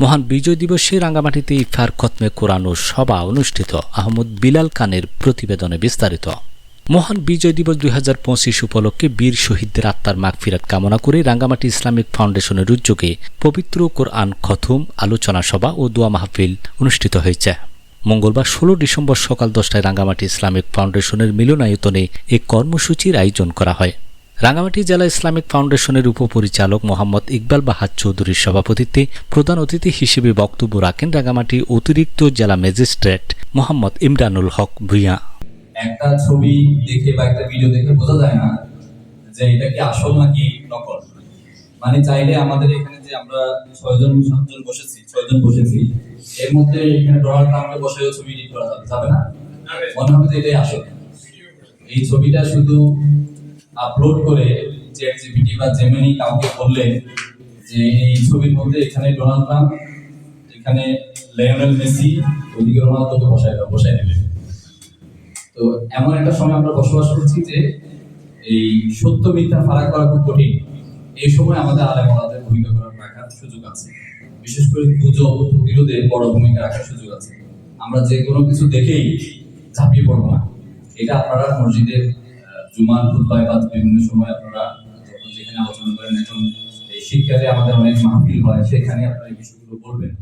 মহান বিজয় দিবসে রাঙ্গামাটিতে ইফার খতমে কোরআন সভা অনুষ্ঠিত। আহমদ বিলাল খানের প্রতিবেদনে বিস্তারিত। মহান বিজয় দিবস দুই হাজার পঁচিশ উপলক্ষে বীর শহীদদের আত্মার মাগফিরাত কামনা করে রাঙ্গামাটি ইসলামিক ফাউন্ডেশনের উদ্যোগে পবিত্র কোরআন খতুম, আলোচনা সভা ও দোয়া মাহফিল অনুষ্ঠিত হয়েছে। মঙ্গলবার ষোলো ডিসেম্বর সকাল দশটায় রাঙ্গামাটি ইসলামিক ফাউন্ডেশনের মিলনায়তনে এই কর্মসূচির আয়োজন করা হয়। রাঙ্গামাটি জেলা ইসলামিক ফাউন্ডেশনের উপপরিচালক মোহাম্মদ ইকবাল বাহাদ চৌধুরীর সভাপতিত্বে প্রধান অতিথি হিসেবে বক্তব্য রাখেন রাঙ্গামাটি অতিরিক্ত জেলা ম্যাজিস্ট্রেট মোহাম্মদ ইমরানুল হক ভুইয়া। একটা ছবি দেখে বা একটা ভিডিও দেখে বোঝা যায় না যে এটা কি আসল নাকি নকল। মানে চাইলে আমাদের এখানে যে আমরা ছয়জন, সাতজন বসেছি, ছয়জন বসেছি, এর মধ্যে এখানে ডোনাল্ড ট্রাম্পকে বসে ছবি এডিট করা যাবে না? মনে হবে যে এটাই আসল। এই ছবিটা শুধু আপলোড করে চ্যাট জিপিটি বা জেমিনি কাউকে বললে যে এই ছবির মধ্যে এখানে ডোনাল্ড ট্রাম্প, এখানে লিওনেল মেসি ওইদিকে রোনালদোকে বসায় বসায় দেবে। তো এমন একটা সময় আমরা বসবাস করছি যে এই সত্য মিথ্যা ফারাক করা খুব কঠিন। এই সময় আমাদের আলেম ওলাদের ভূমিকা করার রাখার সুযোগ আছে। বিশেষ করে গুজব প্রতিরোধে বড় ভূমিকা রাখার সুযোগ আছে। আমরা যে কোনো কিছু দেখেই ঝাঁপিয়ে পড়ব না। এটা আপনারা মসজিদের জুমার খুতবায় বা বিভিন্ন সময় আপনারা যেখানে আলোচনা করেন এখন, এই শীতকালে আমাদের অনেক মাহফিল হয়, সেখানে আপনারা এই বিষয়গুলো বলবেন।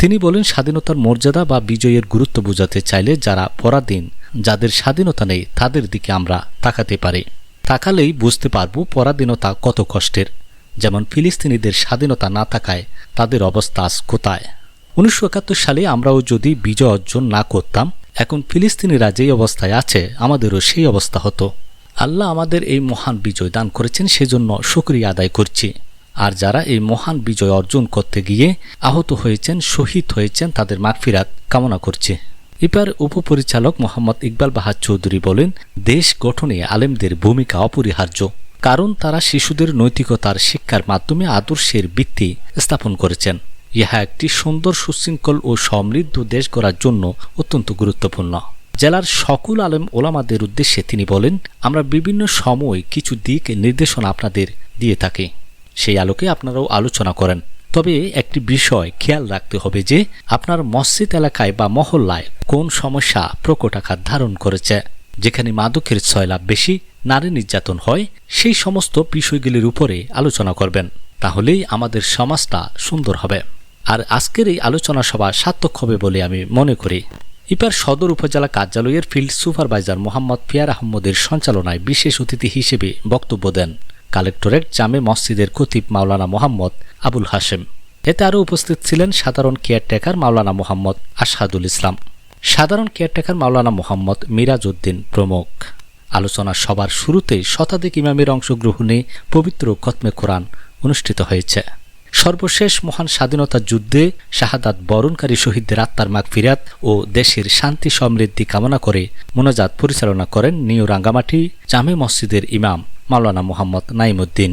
তিনি বলেন, স্বাধীনতার মর্যাদা বা বিজয়ের গুরুত্ব বোঝাতে চাইলে যারা পরাধীন, যাদের স্বাধীনতা নেই, তাদের দিকে আমরা তাকাতে পারি। তাকালেই বুঝতে পারব পরাধীনতা কত কষ্টের। যেমন ফিলিস্তিনিদের স্বাধীনতা না থাকায় তাদের অবস্থা আজ কোথায়? উনিশশো একাত্তর সালে আমরাও যদি বিজয় অর্জন না করতাম, এখন ফিলিস্তিনিরা যেই অবস্থায় আছে, আমাদেরও সেই অবস্থা হতো। আল্লাহ আমাদের এই মহান বিজয় দান করেছেন, সেজন্য শুকরিয়া আদায় করছি। আর যারা এই মহান বিজয় অর্জন করতে গিয়ে আহত হয়েছেন, শহীদ হয়েছেন, তাদের মাগফিরাত কামনা করছে। ইপার উপপরিচালক মোহাম্মদ ইকবাল বাহাদ চৌধুরী বলেন, দেশ গঠনে আলেমদের ভূমিকা অপরিহার্য, কারণ তারা শিশুদের নৈতিকতার শিক্ষার মাধ্যমে আদর্শের ভিত্তি স্থাপন করেছেন। ইহা একটি সুন্দর সুশৃঙ্খল ও সমৃদ্ধ দেশ গড়ার জন্য অত্যন্ত গুরুত্বপূর্ণ। জেলার সকল আলেম ওলামাদের উদ্দেশ্যে তিনি বলেন, আমরা বিভিন্ন সময় কিছু দিক নির্দেশনা আপনাদের দিয়ে থাকি। সেই আলোকে আপনারাও আলোচনা করেন। তবে একটি বিষয় খেয়াল রাখতে হবে যে, আপনার মসজিদ এলাকায় বা মহল্লায় কোন সমস্যা প্রকট আকার ধারণ করেছে। যেখানে মাদকের ছয়লাভ বেশি, নারী নির্যাতন হয়, সেই সমস্ত বিষয়গুলির উপরে আলোচনা করবেন। তাহলেই আমাদের সমাজটা সুন্দর হবে। আর আজকের এই আলোচনা সভা সার্থক হবে বলে আমি মনে করি। ইপার সদর উপজেলা কার্যালয়ের ফিল্ড সুপারভাইজার মোহাম্মদ ফিয়ার আহমদের সঞ্চালনায় বিশেষ অতিথি হিসেবে বক্তব্য দেন কালেক্টরেট জামে মসজিদের খতিব মাওলানা মোহাম্মদ আবুল হাশেম। এতে আরও উপস্থিত ছিলেন সাধারণ কেয়ারটেকার মাওলানা মোহাম্মদ আশহাদুল ইসলাম। সাধারণ কেয়ারটেকার মাওলানা মোহাম্মদ মিরাজ উদ্দিন প্রমুখ। আলোচনা সবার শুরুতেই শতাধিক ইমামের অংশগ্রহণে পবিত্র খতমে কোরআন অনুষ্ঠিত হয়েছে। সর্বশেষ মহান স্বাধীনতা যুদ্ধে শাহাদাত বরণকারী শহীদদের আত্মার মাগফিরাত ও দেশের শান্তি সমৃদ্ধি কামনা করে মোনাজাত পরিচালনা করেন নিউ রাঙ্গামাটি জামে মসজিদের ইমাম মাওলানা মোহাম্মদ নাইমুদ্দিন